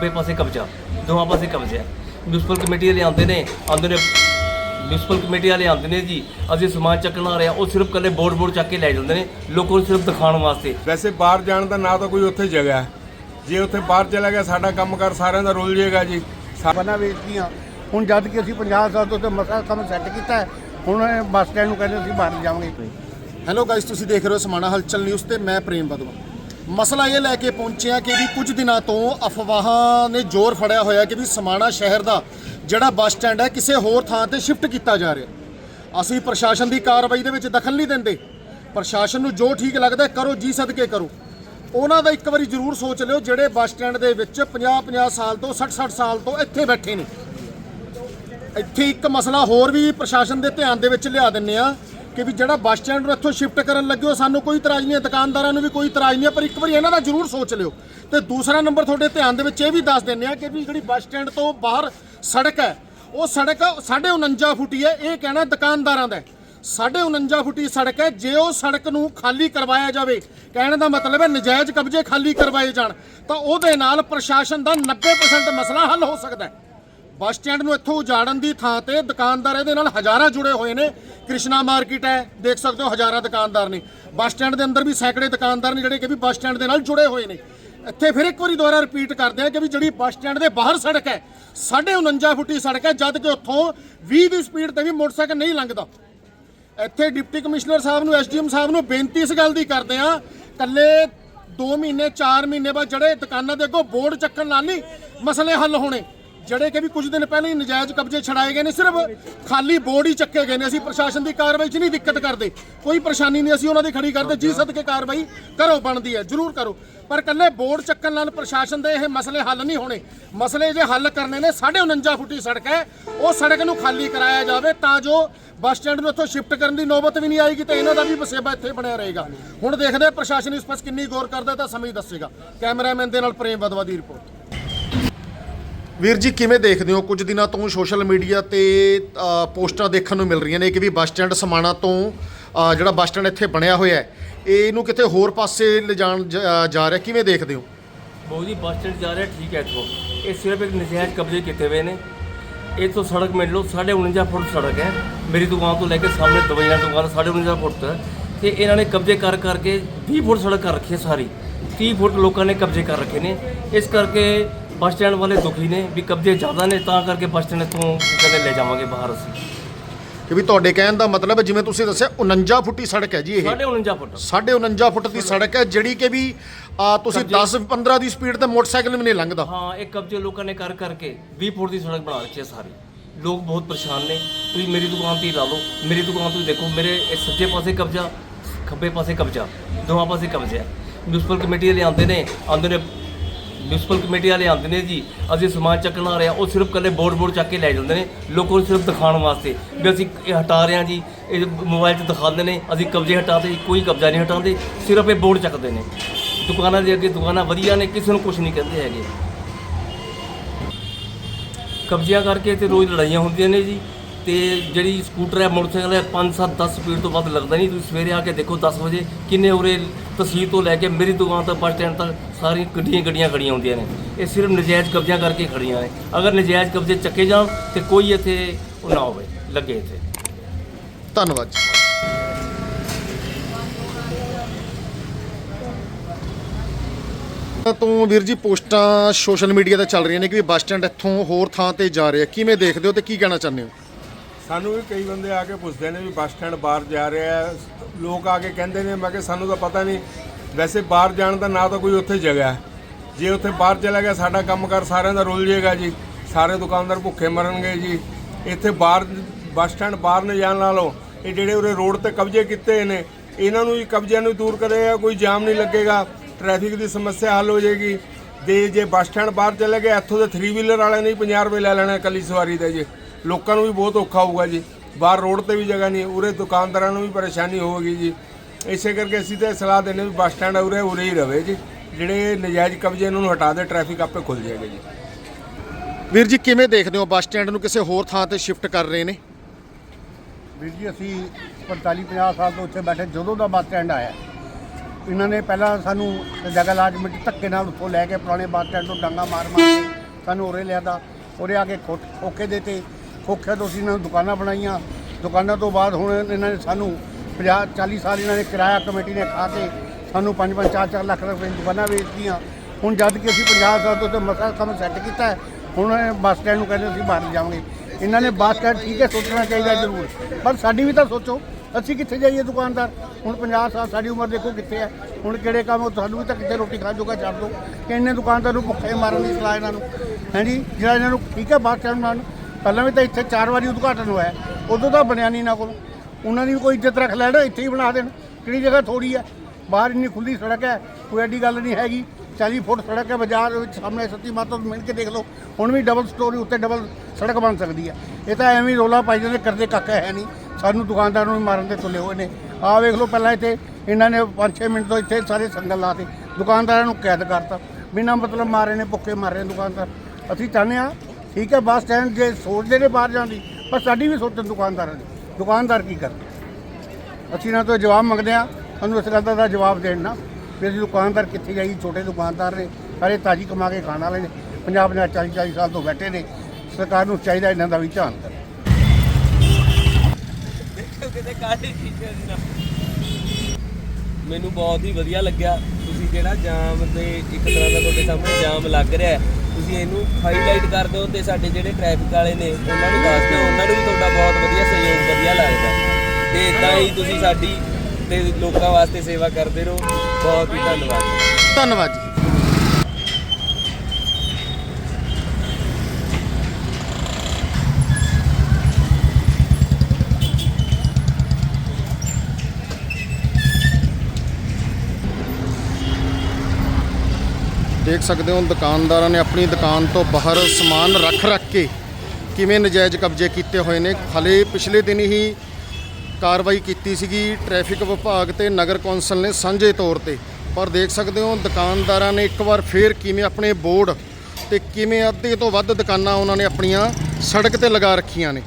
ਖੱਬੇ ਪਾਸੇ ਕਬਜ਼ਾ ਦੋਵਾਂ ਪਾਸੇ ਕਬਜ਼ਾ ਹੈ। ਮਿਊਨਿਸਪਲ ਕਮੇਟੀ ਵਾਲੇ ਆਉਂਦੇ ਨੇ ਆਉਂਦੇ ਨੇ ਮਿਊਨਿਸਪਲ ਕਮੇਟੀ ਵਾਲੇ ਆਉਂਦੇ ਨੇ ਜੀ ਅਸੀਂ ਸਮਾਨ ਚੱਕਣ ਆ ਰਹੇ ਹਾਂ ਉਹ ਸਿਰਫ ਕੱਲੇ ਬੋਰਡ ਬੋਰਡ ਚੱਕ ਕੇ ਲੈ ਜਾਂਦੇ ਨੇ ਲੋਕਾਂ ਨੂੰ ਸਿਰਫ ਦਿਖਾਉਣ ਵਾਸਤੇ। ਵੈਸੇ ਬਾਹਰ ਜਾਣ ਦਾ ਨਾ ਤਾਂ ਕੋਈ ਉੱਥੇ ਜਗ੍ਹਾ ਹੈ। ਜੇ ਉੱਥੇ ਬਾਹਰ ਚਲਾ ਗਿਆ ਸਾਡਾ ਕੰਮਕਾਰ ਸਾਰਿਆਂ ਦਾ ਰੁਲ ਜਾਏਗਾ ਜੀ। ਸਾ- ਬਣਾ ਵੇਚਦੀਆਂ ਹੁਣ ਜਦ ਕਿ ਅਸੀਂ 50 ਸਾਲ ਤੋਂ ਤੇ ਮਸਾ ਕੰਮ ਸੈੱਟ ਕੀਤਾ ਹੈ, ਹੁਣ ਬੱਸ ਸਟੈਂਡ ਨੂੰ ਕਹਿੰਦੇ ਅਸੀਂ ਬਾਹਰ ਜਾਵਾਂਗੇ। ਹੈਲੋ ਗਾਇਸ ਤੁਸੀਂ ਦੇਖ ਰਹੇ ਹੋ ਸਮਾਣਾ ਹਲਚਲ ਨਿਊਜ਼ ਤੇ ਮੈਂ ਪ੍ਰੇਮ ਬਦਵਾ। ਮਸਲਾ ਇਹ ਲੈ ਕੇ ਪਹੁੰਚਿਆ ਕਿ ਵੀ ਕੁਝ ਦਿਨਾਂ ਤੋਂ ਅਫਵਾਹਾਂ ਨੇ ਜ਼ੋਰ ਫੜਿਆ ਹੋਇਆ ਕਿ ਵੀ ਸਮਾਣਾ ਸ਼ਹਿਰ ਦਾ ਜਿਹੜਾ ਬੱਸ ਸਟੈਂਡ ਹੈ, ਕਿਸੇ ਹੋਰ ਥਾਂ ਤੇ ਸ਼ਿਫਟ ਕੀਤਾ ਜਾ ਰਿਹਾ ਅਸੀਂ ਪ੍ਰਸ਼ਾਸਨ ਦੀ ਕਾਰਵਾਈ ਦੇ ਵਿੱਚ ਦਖਲ ਨਹੀਂ ਦਿੰਦੇ। ਪ੍ਰਸ਼ਾਸਨ ਨੂੰ ਜੋ ਠੀਕ ਲੱਗਦਾ ਕਰੋ ਜੀ ਸਦਕੇ ਕਰੋ। ਉਹਨਾਂ ਦਾ ਇੱਕ ਵਾਰੀ ਜ਼ਰੂਰ ਸੋਚ ਲਿਓ, ਜਿਹੜੇ ਬੱਸ ਸਟੈਂਡ ਦੇ ਵਿੱਚ 50 50 ਸਾਲ ਤੋਂ 60 60 ਸਾਲ ਤੋਂ ਇੱਥੇ ਬੈਠੇ ਨੇ। ਇੱਥੇ ਇੱਕ ਮਸਲਾ ਹੋਰ ਵੀ ਪ੍ਰਸ਼ਾਸਨ ਦੇ ਧਿਆਨ ਦੇ ਵਿੱਚ ਲਿਆ ਦਿੰਨੇ ਆ ਕਿ ਵੀ ਜਿਹੜਾ ਬੱਸ ਸਟੈਂਡ ਨੂੰ ਇੱਥੋਂ ਸ਼ਿਫਟ ਕਰਨ ਲੱਗਿਓ ਸਾਨੂੰ ਕੋਈ ਇਤਰਾਜ਼ ਨਹੀਂ ਹੈ, ਦੁਕਾਨਦਾਰਾਂ ਨੂੰ ਵੀ ਕੋਈ ਇਤਰਾਜ਼ ਨਹੀਂ ਹੈ, ਪਰ ਇੱਕ ਵਾਰੀ ਇਹਨਾਂ ਦਾ ਜ਼ਰੂਰ ਸੋਚ ਲਿਓ। ਤੇ ਦੂਸਰਾ ਨੰਬਰ ਤੁਹਾਡੇ ਧਿਆਨ ਦੇ ਵਿੱਚ ਇਹ ਵੀ ਦੱਸ ਦਿੰਨੇ ਆ ਕਿ ਵੀ ਜਿਹੜੀ ਬੱਸ ਸਟੈਂਡ ਤੋਂ ਬਾਹਰ ਸੜਕ ਹੈ, ਉਹ ਸੜਕ 49 ਫੁੱਟੀ ਹੈ ਇਹ ਕਹਿਣਾ ਦੁਕਾਨਦਾਰਾਂ ਦਾ ਸਾਢੇ 49 ਫੁੱਟੀ ਸੜਕ ਹੈ, ਜੇ ਉਹ ਸੜਕ ਨੂੰ ਖਾਲੀ ਕਰਵਾਇਆ ਜਾਵੇ, ਕਹਿਣ ਦਾ ਮਤਲਬ ਹੈ ਨਜਾਇਜ਼ ਕਬਜ਼ੇ ਖਾਲੀ ਕਰਵਾਏ ਜਾਣ, ਤਾਂ ਉਹਦੇ ਨਾਲ ਪ੍ਰਸ਼ਾਸਨ ਦਾ 90% ਮਸਲਾ ਹੱਲ ਹੋ ਸਕਦਾ ਹੈ। ਬੱਸ ਸਟੈਂਡ ਨੂੰ ਇੱਥੋਂ ਉਜਾੜਨ ਦੀ ਥਾਂ ਤੇ ਦੁਕਾਨਦਾਰ ਇਹਦੇ ਨਾਲ ਹਜ਼ਾਰਾਂ ਜੁੜੇ ਹੋਏ ਨੇ। ਕ੍ਰਿਸ਼ਨਾ ਮਾਰਕੀਟ ਹੈ, ਦੇਖ ਸਕਦੇ ਹੋ ਹਜ਼ਾਰਾਂ ਦੁਕਾਨਦਾਰ ਨੇ। ਬੱਸ ਸਟੈਂਡ ਦੇ ਅੰਦਰ ਵੀ ਸੈਂਕੜੇ ਦੁਕਾਨਦਾਰ ਨੇ ਜਿਹੜੇ ਕਿ ਵੀ ਬੱਸ ਸਟੈਂਡ ਦੇ ਨਾਲ ਜੁੜੇ ਹੋਏ ਨੇ। ਇੱਥੇ ਫਿਰ ਇੱਕ ਵਾਰੀ ਦੁਬਾਰਾ ਰਿਪੀਟ ਕਰਦੇ ਆ ਕਿ ਵੀ ਜਿਹੜੀ ਬੱਸ ਸਟੈਂਡ ਦੇ ਬਾਹਰ ਸੜਕ ਹੈ 49 ਫੁੱਟੀ ਸੜਕ ਹੈ, ਜਦ ਕਿ ਉੱਥੋਂ 20 ਦੀ ਸਪੀਡ ਤੇ ਵੀ ਮੋਟਰਸਾਈਕਲ ਨਹੀਂ ਲੰਘਦਾ। ਇੱਥੇ ਡਿਪਟੀ ਕਮਿਸ਼ਨਰ ਸਾਹਿਬ ਨੂੰ, ਐਸਡੀਐਮ ਸਾਹਿਬ ਨੂੰ ਬੇਨਤੀ ਇਸ ਗੱਲ ਦੀ ਕਰਦੇ ਆ ਕੱਲੇ 2 ਮਹੀਨੇ 4 ਮਹੀਨੇ ਬਾਅਦ ਜਿਹੜੇ ਦੁਕਾਨਾਂ ਦੇ ਅੱਗੋਂ ਬੋਰਡ ਚੱਕਣ ਨਾਲ ਨਹੀਂ ਮਸਲੇ ਹੱਲ ਹੋਣੇ। ਜਿਹੜੇ ਕਿ ਵੀ ਕੁਝ ਦਿਨ ਪਹਿਲਾਂ ਹੀ ਨਜਾਇਜ਼ ਕਬਜ਼ੇ ਛੜਾਏ ਗਏ ਨੇ, ਸਿਰਫ ਖਾਲੀ ਬੋਰਡ ਹੀ ਚੱਕੇ ਗਏ ਨੇ। ਅਸੀਂ ਪ੍ਰਸ਼ਾਸਨ ਦੀ ਕਾਰਵਾਈ 'ਚ ਨਹੀਂ ਦਿੱਕਤ ਕਰਦੇ। ਕੋਈ ਪਰੇਸ਼ਾਨੀ ਨਹੀਂ, ਅਸੀਂ ਉਹਨਾਂ ਦੀ ਖੜੀ ਕਰਦੇ। ਜੀ ਸਦਕੇ ਕਾਰਵਾਈ ਕਰੋ, ਬਣਦੀ ਹੈ। ਜ਼ਰੂਰ ਕਰੋ। ਪਰ ਕੱਲੇ ਬੋਰਡ ਚੱਕਣ ਨਾਲ ਪ੍ਰਸ਼ਾਸਨ ਦੇ ਇਹ ਮਸਲੇ ਹੱਲ ਨਹੀਂ ਹੋਣੇ। ਮਸਲੇ ਜੇ ਹੱਲ ਕਰਨੇ ਨੇ 49 ਫੁੱਟੀ ਸੜਕ ਹੈ। ਉਹ ਸੜਕ ਨੂੰ ਖਾਲੀ ਕਰਾਇਆ ਜਾਵੇ ਤਾਂ ਜੋ ਬੱਸ ਸਟੈਂਡ ਨੂੰ ਇੱਥੋਂ ਸ਼ਿਫਟ ਕਰਨ ਦੀ ਨੌਬਤ ਵੀ ਨਹੀਂ ਆਏਗੀ ਤੇ ਇਹਨਾਂ ਦਾ ਵੀ ਵਸੇਬਾ ਇੱਥੇ ਬਣਿਆ ਰਹੇਗਾ। ਹੁਣ ਦੇਖਦੇ ਪ੍ਰਸ਼ਾਸਨ ਇਸ ਪਾਸ ਕਿੰਨੀ ਗੌਰ ਕਰਦਾ ਤਾਂ ਸਮੇਂ ਦੱਸੇਗਾ। ਕੈਮਰਾਮੈਨ ਦੇ ਨਾਲ ਪ੍ਰੇਮ ਬਦਵਾ ਦੀ ਰਿਪੋਰਟ। ਵੀਰ ਜੀ ਕਿਵੇਂ ਦੇਖਦੇ ਹੋ? ਕੁਝ ਦਿਨਾਂ ਤੋਂ ਸੋਸ਼ਲ ਮੀਡੀਆ ਤੇ ਅ, ਪੋਸਟਾਂ ਦੇਖਣ ਨੂੰ ਮਿਲ ਰਹੀਆਂ ਨੇ ਕਿ ਵੀ ਬੱਸ ਸਟੈਂਡ ਸਮਾਣਾ ਤੋਂ ਅ, ਜਿਹੜਾ ਬੱਸ ਸਟੈਂਡ ਇੱਥੇ ਬਣਿਆ ਹੋਇਆ ਹੈ ਇਹਨੂੰ ਕਿਤੇ ਹੋਰ ਪਾਸੇ ਲਿਜਾਣ ਜ- ਅ, ਜਾ ਰਿਹਾ ਕਿਵੇਂ ਦੇਖਦੇ ਹੋ? ਬਹੁਤ ਜੀ ਬੱਸ ਸਟੈਂਡ ਜਾ ਰਿਹਾ ਠੀਕ ਹੈ ਇੱਥੋਂ। ਇਹ ਸਿਰਫ ਇੱਕ ਨਜਾਇਜ਼ ਕਬਜ਼ੇ ਕੀਤੇ ਹੋਏ ਨੇ। ਇਹ ਤੋਂ ਸੜਕ ਮਿਲ ਲਓ 49 ਫੁੱਟ ਸੜਕ ਹੈ। ਮੇਰੀ ਦੁਕਾਨ ਤੋਂ ਲੈ ਕੇ ਸਾਹਮਣੇ ਦਵਾਈਆਂ ਦੀ ਦੁਕਾਨ 49 ਫੁੱਟ ਹੈ। ਤੇ ਇਹਨਾਂ ਨੇ ਕਬਜ਼ੇ ਕਰ ਕਰਕੇ 20 ਫੁੱਟ ਸੜਕ ਕਰ ਰੱਖੀ ਹੈ ਸਾਰੀ। 30 ਫੁੱਟ ਲੋਕਾਂ ਨੇ ਕਬਜ਼ੇ ਕਰ ਰੱਖੇ ਨੇ। ਇਸ ਕਰਕੇ ਬੱਸ ਸਟੈਂਡ ਵਾਲੇ ਦੁਖੀ ਨੇ ਵੀ ਕਬਜ਼ੇ ਜ਼ਿਆਦਾ ਨੇ ਤਾਂ ਕਰਕੇ ਬੱਸ ਸਟੈਂਡ ਤੋਂ ਕਹਿੰਦੇ ਲੈ ਜਾਵਾਂਗੇ ਬਾਹਰ ਅਸੀਂ। ਕਿ ਵੀ ਤੁਹਾਡੇ ਕਹਿਣ ਦਾ ਮਤਲਬ ਹੈ ਜਿਵੇਂ ਤੁਸੀਂ ਦੱਸਿਆ 49 ਫੁੱਟੀ ਸੜਕ ਹੈ ਜੀ ਇਹ। 49 ਫੁੱਟ। 49 ਫੁੱਟ ਦੀ ਸੜਕ ਹੈ ਜਿਹੜੀ ਕਿ ਵੀ ਅ, ਤੁਸੀਂ 10 15 ਦੀ ਸਪੀਡ ਤੇ ਮੋਟਰਸਾਈਕਲ ਵੀ ਨਹੀਂ ਲੰਘਦਾ। ਹਾਂ ਇਹ ਕਬਜ਼ੇ ਲੋਕਾਂ ਨੇ ਕਰ ਕਰਕੇ 20 ਫੁੱਟ ਦੀ ਸੜਕ ਬਣਾ ਰੱਖੀ ਹੈ ਸਾਰੀ। ਲੋਕ ਬਹੁਤ ਪਰੇਸ਼ਾਨ ਨੇ। ਤੁਸੀਂ ਮੇਰੀ ਦੁਕਾਨ ਤੇ ਹੀ ਲਾ ਲਓ। ਮੇਰੀ ਦੁਕਾਨ ਤੋਂ ਦੇਖੋ ਮੇਰੇ ਇਹ ਸੱਜੇ ਪਾਸੇ ਕਬਜ਼ਾ ਖੱਬੇ ਪਾਸੇ ਕਬਜ਼ਾ ਦੋਵਾਂ ਪਾਸੇ ਕਬਜ਼ਾ ਹੈ। ਮਿਊਨਿਸਪਲ ਕਮੇਟੀ ਵਾਲੇ ਆਉਂਦੇ ਨੇ ਆਉਂਦੇ ਨੇ ਮਿਊਨਿਸਪਲ ਕਮੇਟੀ ਵਾਲੇ ਆਉਂਦੇ ਨੇ ਜੀ, ਅਸੀਂ ਸਮਾਨ ਚੱਕਣ ਆ ਰਹੇ ਹਾਂ, ਉਹ ਸਿਰਫ ਕੱਲੇ ਬੋਰਡ ਬੋਰਡ ਚੱਕ ਕੇ ਲੈ ਜਾਂਦੇ ਨੇ, ਲੋਕਾਂ ਨੂੰ ਸਿਰਫ ਦਿਖਾਉਣ ਵਾਸਤੇ ਵੀ ਅਸੀਂ ਇਹ ਹਟਾ ਰਹੇ ਹਾਂ ਜੀ, ਇਹ ਮੋਬਾਈਲ 'ਚ ਦਿਖਾਉਂਦੇ ਨੇ, ਅਸੀਂ ਕਬਜ਼ੇ ਹਟਾਦੇ ਕੋਈ ਕਬਜ਼ਾ ਨਹੀਂ ਹਟਾਉਂਦੇ, ਸਿਰਫ ਇਹ ਬੋਰਡ ਚੱਕਦੇ ਨੇ। ਦੁਕਾਨਾਂ ਦੇ ਅੱਗੇ ਦੁਕਾਨਾਂ ਵਧੀਆ ਨੇ, ਕਿਸੇ ਨੂੰ ਕੁਝ ਨਹੀਂ ਕਹਿੰਦੇ ਹੈਗੇ। ਕਬਜ਼ਿਆਂ ਕਰਕੇ ਤੇ ਰੋਜ਼ ਲੜਾਈਆਂ ਹੁੰਦੀਆਂ ਨੇ ਜੀ, ਤੇ ਜਿਹੜੀ ਸਕੂਟਰ ਹੈ, ਮੋਟਰਸਾਈਕਲ ਹੈ 5 7 10 ਸਪੀਡ ਤੋਂ ਵੱਧ ਲੱਗਦਾ ਨਹੀਂ, ਤੁਸੀਂ ਸਵੇਰੇ ਆ ਕੇ ਦੇਖੋ 10 ਵਜੇ ਕਿੰਨੇ ਉਰੇ ਤਹਿਸੀਲ ਤੋਂ ਲੈ ਕੇ ਮੇਰੀ ਦੁਕਾਨ ਤੱਕ ਬੱਸ ਸਟੈਂਡ ਤੱਕ ਸਾਰੀਆਂ ਗੱਡੀਆਂ ਗੱਡੀਆਂ ਖੜੀਆਂ ਹੁੰਦੀਆਂ ਨੇ। ਇਹ ਸਿਰਫ ਨਜਾਇਜ਼ ਕਬਜ਼ਿਆਂ ਕਰਕੇ ਖੜੀਆਂ ਨੇ। ਅਗਰ ਨਜਾਇਜ਼ ਕਬਜ਼ੇ ਚੱਕੇ ਜਾਣ ਤੇ ਕੋਈ ਇੱਥੇ ਉਹ ਨਾ ਹੋਵੇ, ਲੱਗੇ ਇੱਥੇ। ਧੰਨਵਾਦ ਜੀ। ਤੋਂ ਵੀਰ ਜੀ, ਪੋਸਟਾਂ ਸੋਸ਼ਲ ਮੀਡੀਆ ਤੇ ਚੱਲ ਰਹੀਆਂ ਨੇ ਕਿ ਵੀ ਬੱਸ ਸਟੈਂਡ ਇੱਥੋਂ ਹੋਰ ਥਾਂ ਤੇ ਜਾ ਰਿਹਾ। ਕਿਵੇਂ ਦੇਖਦੇ ਹੋ ਤੇ ਕੀ ਕਹਿਣਾ ਚਾਹੁੰਦੇ ਹੋ? ਸਾਨੂੰ ਵੀ ਕਈ ਬੰਦੇ ਆ ਕੇ ਪੁੱਛਦੇ ਨੇ ਵੀ ਬੱਸ ਸਟੈਂਡ ਬਾਹਰ ਜਾ ਰਿਹਾ ਹੈ। ਲੋਕ ਆ ਕੇ ਕਹਿੰਦੇ ਨੇ, ਮੈਂ ਕਿ ਸਾਨੂੰ ਤਾਂ ਪਤਾ ਨਹੀਂ। ਵੈਸੇ ਬਾਹਰ ਜਾਣ ਦਾ ਨਾ ਤਾਂ ਕੋਈ ਉੱਥੇ ਜਗ੍ਹਾ ਹੈ। ਜੇ ਉੱਥੇ ਬਾਹਰ ਚਲਾ ਗਿਆ, ਸਾਡਾ ਕੰਮਕਾਰ ਸਾਰਿਆਂ ਦਾ ਰੁਲ ਜਾਏਗਾ ਜੀ। ਸਾਰੇ ਦੁਕਾਨਦਾਰ ਭੁੱਖੇ ਮਰਨਗੇ ਜੀ। ਇੱਥੇ ਬਾਹਰ, ਬੱਸ ਸਟੈਂਡ ਬਾਹਰ ਨੇ ਜਾਣ ਨਾਲੋਂ ਇਹ ਜਿਹੜੇ ਉਰੇ ਰੋਡ ਤੇ ਕਬਜ਼ੇ ਕੀਤੇ ਨੇ, ਇਹਨਾਂ ਨੂੰ ਵੀ ਕਬਜ਼ਿਆਂ ਨੂੰ ਦੂਰ ਕਰੇਗਾ ਕੋਈ ਜਾਮ ਨਹੀਂ ਲੱਗੇਗਾ। ਟ੍ਰੈਫਿਕ ਦੀ ਸਮੱਸਿਆ ਹੱਲ ਹੋ ਜਾਏਗੀ। ਦੇ ਜੇ ਬੱਸ ਸਟੈਂਡ ਬਾਹਰ ਚਲੇ ਗਏ, ਇੱਥੋਂ ਦੇ 3 ਵੀਲਰ ਵਾਲਿਆਂ ਨੇ ਹੀ 50 ਰੁਪਏ ਲੈ ਲੈਣਾ ਇਕੱਲੀ ਸਵਾਰੀ ਦਾ ਜੀ। ਲੋਕਾਂ ਨੂੰ ਵੀ ਬਹੁਤ ਔਖਾ ਹੋਊਗਾ ਜੀ। ਬਾਹਰ ਰੋਡ ਤੇ ਵੀ ਜਗ੍ਹਾ ਨਹੀਂ ਉਰੇ ਦੁਕਾਨਦਾਰਾਂ ਨੂੰ ਵੀ ਪਰੇਸ਼ਾਨੀ ਹੋਵੇਗੀ ਜੀ। ਇਸੇ ਕਰਕੇ ਅਸੀਂ ਤਾਂ ਸਲਾਹ ਦਿੰਦੇ ਵੀ ਬੱਸ ਸਟੈਂਡ ਉਰੇ ਉਰੇ ਹੀ ਰਵੇ ਜੀ। ਜਿਹੜੇ ਨਜਾਇਜ਼ ਕਬਜ਼ੇ ਇਹਨਾਂ ਨੂੰ ਹਟਾ ਦੇ ਟ੍ਰੈਫਿਕ ਆਪੇ ਖੁੱਲ ਜਾਏਗਾ ਜੀ। ਵੀਰ ਜੀ ਕਿਵੇਂ ਦੇਖਦੇ ਹੋ ਬੱਸ ਸਟੈਂਡ ਨੂੰ ਕਿਸੇ ਹੋਰ ਥਾਂ ਤੇ ਸ਼ਿਫਟ ਕਰ ਰਹੇ ਨੇ? ਵੀਰ ਜੀ ਅਸੀਂ 45 50 ਸਾਲ ਤੋਂ ਉੱਥੇ ਬੈਠੇ ਜਦੋਂ ਦਾ ਬੱਸ ਸਟੈਂਡ ਆਇਆ ਇਹਨਾਂ ਨੇ ਪਹਿਲਾਂ ਸਾਨੂੰ ਜਗ੍ਹਾ ਲਾਜ਼ਮੀ ਧੱਕੇ ਨਾਲ ਉੱਥੋਂ ਲੈ ਕੇ ਪੁਰਾਣੇ ਬੱਸ ਸਟੈਂਡ ਤੋਂ ਡਾਂਗਾ ਮਾਰ ਮਾਰ ਕੇ ਸਾਨੂੰ ਉਰੇ ਲਿਆਦਾ ਉਰੇ ਆ ਕੇ ਖੋ- ਖੋਖੇ ਦੇਤੇ। ਖੋਖੇ ਤੋਂ ਅਸੀਂ ਇਹਨਾਂ ਨੂੰ ਦੁਕਾਨਾਂ ਬਣਾਈਆਂ। ਦੁਕਾਨਾਂ ਤੋਂ ਬਾਅਦ ਹੁਣ ਇਹਨਾਂ ਨੇ ਸਾਨੂੰ 50 40 ਸਾਲ ਇਹਨਾਂ ਨੇ ਕਿਰਾਇਆ ਕਮੇਟੀ ਨੇ ਖਾ ਕੇ ਸਾਨੂੰ 5-5 4-4 ਲੱਖ ਰੁਪਏ ਦੀਆਂ ਦੁਕਾਨਾਂ ਵੇਚਤੀਆਂ। ਹੁਣ ਜਦ ਕਿ ਅਸੀਂ 50 ਸਾਲ ਤੋਂ ਤੇ ਮਸਾ ਕੰਮ ਸੈੱਟ ਕੀਤਾ ਹੁਣ ਬੱਸ ਸਟੈਂਡ ਨੂੰ ਕਹਿੰਦੇ ਅਸੀਂ ਬਾਹਰ ਜਾਵਾਂਗੇ। ਇਹਨਾਂ ਨੇ ਬੱਸ ਸਟੈਂਡ ਠੀਕ ਹੈ, ਸੋਚਣਾ ਚਾਹੀਦਾ ਜ਼ਰੂਰ। ਪਰ ਸਾਡੀ ਵੀ ਤਾਂ ਸੋਚੋ, ਅਸੀਂ ਕਿੱਥੇ ਜਾਈਏ ਦੁਕਾਨਦਾਰ? ਹੁਣ 50 ਸਾਲ ਸਾਡੀ ਉਮਰ ਦੇਖੋ ਕਿੱਥੇ ਹੈ। ਹੁਣ ਕਿਹੜੇ ਕੰਮ ਸਾਨੂੰ ਵੀ ਤਾਂ ਕਿੱਥੇ ਰੋਟੀ ਖਾ ਜੋਗਾ, ਛੱਡ ਦੋ। ਕਿ ਇੰਨੇ ਦੁਕਾਨਦਾਰ ਨੂੰ ਭੁੱਖੇ ਮਾਰਨ ਦੀ ਸਲਾਹ ਇਹਨਾਂ ਨੂੰ। ਹੈਂਜੀ ਜਿਹੜਾ ਇਹਨਾਂ ਨੂੰ ਠੀਕ ਹੈ, ਬੱਸ ਸਟੈਂਡ ਬਣਾਉਣ ਨੂੰ। ਪਹਿਲਾਂ ਵੀ ਤਾਂ ਇੱਥੇ ਚਾਰ ਵਾਰੀ ਉਦਘਾਟਨ ਹੋਇਆ ਉਦੋਂ ਤਾਂ ਬਣਿਆ ਨਹੀਂ ਇਹਨਾਂ ਕੋਲ। ਉਹਨਾਂ ਦੀ ਵੀ ਕੋਈ ਇੱਜ਼ਤ ਰੱਖ ਲੈਣ, ਇੱਥੇ ਹੀ ਬਣਾ ਦੇਣ। ਕਿਹੜੀ ਜਗ੍ਹਾ ਥੋੜੀ ਹੈ? ਬਾਹਰ ਇੰਨੀ ਖੁੱਲੀ ਸੜਕ ਹੈ, ਕੋਈ ਐਡੀ ਗੱਲ ਨਹੀਂ ਹੈਗੀ। 40 ਫੁੱਟ ਸੜਕ ਹੈ, ਬਾਜ਼ਾਰ ਵਿੱਚ ਸਾਹਮਣੇ ਸੱਤੀ ਮਾਤਾ ਤੋਂ ਮਿਲ ਕੇ ਦੇਖ ਲਓ। ਹੁਣ ਵੀ ਡਬਲ ਸਟੋਰੀ ਉੱਤੇ ਡਬਲ ਸੜਕ ਬਣ ਸਕਦੀ ਹੈ। ਇਹ ਤਾਂ ਐਵੇਂ ਹੀ ਰੋਲਾ ਪਾਈ ਜਾਂਦੇ, ਕਰਦੇ ਕੱਖ ਹੈ ਨਹੀਂ। ਸਾਨੂੰ ਦੁਕਾਨਦਾਰ ਨੂੰ ਵੀ ਮਾਰਨ ਦੇ ਤੁਲੇ ਹੋਏ ਨੇ। ਆਹ ਵੇਖ ਲਓ, ਪਹਿਲਾਂ ਇੱਥੇ ਇਹਨਾਂ ਨੇ 5-6 ਮਿੰਟ ਤੋਂ ਇੱਥੇ ਸਾਰੇ ਸੰਗਲ ਲਾਤੇ ਦੁਕਾਨਦਾਰਾਂ ਨੂੰ ਕੈਦ ਕਰਤਾ। ਬਿਨਾਂ ਮਤਲਬ ਮਾਰੇ ਨੇ, ਭੁੱਖੇ ਮਾਰੇ ਦੁਕਾਨਦਾਰ। ਅਸੀਂ ਚਾਹੁੰਦੇ ਹਾਂ ਠੀਕ ਹੈ ਬੱਸ ਸਟੈਂਡ ਜੇ ਸੋਚਦੇ ਨੇ ਬਾਹਰ ਜਾਣ ਦੀ ਪਰ ਸਾਡੀ ਵੀ ਸੋਚਣ ਦੁਕਾਨਦਾਰਾਂ ਦੀ। ਦੁਕਾਨਦਾਰ ਕੀ ਕਰਦੇ ਅਸੀਂ ਇਹਨਾਂ ਤੋਂ ਜਵਾਬ ਮੰਗਦੇ ਹਾਂ ਸਾਨੂੰ ਇਸ ਗੱਲ ਦਾ ਜਵਾਬ ਦੇਣ ਨਾ। ਵੀ ਅਸੀਂ ਦੁਕਾਨਦਾਰ ਕਿੱਥੇ ਜਾਈ ਛੋਟੇ ਦੁਕਾਨਦਾਰ ਨੇ ਸਾਰੇ ਤਾਜੀ ਕਮਾ ਕੇ ਖਾਣ ਵਾਲੇ ਨੇ। ਪੰਜਾਬ ਨੇ 40 40 ਸਾਲ ਤੋਂ ਬੈਠੇ ਨੇ। ਸਰਕਾਰ ਨੂੰ ਚਾਹੀਦਾ ਇਹਨਾਂ ਦਾ ਵੀ ਧਿਆਨ ਕਰੇ ਮੈਨੂੰ ਬਹੁਤ ਹੀ ਵਧੀਆ ਲੱਗਿਆ। ਤੁਸੀਂ ਜਿਹੜਾ ਜਾਮ 'ਤੇ ਇੱਕ ਤਰ੍ਹਾਂ ਦਾ ਤੁਹਾਡੇ ਸਾਹਮਣੇ ਜਾਮ ਲੱਗ ਰਿਹਾ ਹੈ, ਤੁਸੀਂ ਇਹਨੂੰ ਹਾਈਲਾਈਟ ਕਰ ਦਿਓ ਤੇ ਸਾਡੇ ਜਿਹੜੇ ਟ੍ਰੈਫਿਕ ਵਾਲੇ ਨੇ, ਉਹਨਾਂ ਨੂੰ ਦੱਸ ਦਿਓ। ਉਹਨਾਂ ਨੂੰ ਵੀ ਤੁਹਾਡਾ ਬਹੁਤ ਵਧੀਆ ਸਹਿਯੋਗ ਵਧੀਆ ਲੱਗਦਾ ਤੇ ਇਦਾਂ ਹੀ ਤੁਸੀਂ ਸਾਡੀ ਤੇ ਲੋਕਾਂ ਵਾਸਤੇ ਸੇਵਾ ਕਰਦੇ ਰਹੋ। ਬਹੁਤ ਹੀ ਧੰਨਵਾਦ। ਧੰਨਵਾਦ ਜੀ। ਦੇਖ ਸਕਦੇ ਹੋ ਦੁਕਾਨਦਾਰਾਂ ਨੇ ਆਪਣੀ ਦੁਕਾਨ ਤੋਂ ਬਾਹਰ ਸਮਾਨ ਰੱਖ ਰੱਖ ਕੇ ਕਿਵੇਂ ਨਜਾਇਜ਼ ਕਬਜ਼ੇ ਕੀਤੇ ਹੋਏ ਨੇ। ਹਲੇ ਪਿਛਲੇ ਦਿਨ ਹੀ ਕਾਰਵਾਈ ਕੀਤੀ ਸੀਗੀ ਟ੍ਰੈਫਿਕ ਵਿਭਾਗ ਤੇ ਨਗਰ ਕੌਂਸਲ ਨੇ ਸਾਂਝੇ ਤੌਰ ਤੇ। ਪਰ ਦੇਖ ਸਕਦੇ ਹੋ, ਦੁਕਾਨਦਾਰਾਂ ਨੇ ਇੱਕ ਵਾਰ ਫੇਰ ਕਿਵੇਂ ਆਪਣੇ ਬੋਰਡ ਤੇ ਕਿਵੇਂ ਅੱਧੇ ਤੋਂ ਵੱਧ ਦੁਕਾਨਾਂ ਉਹਨਾਂ ਨੇ ਆਪਣੀਆਂ ਸੜਕ ਤੇ ਲਗਾ ਰੱਖੀਆਂ ਨੇ।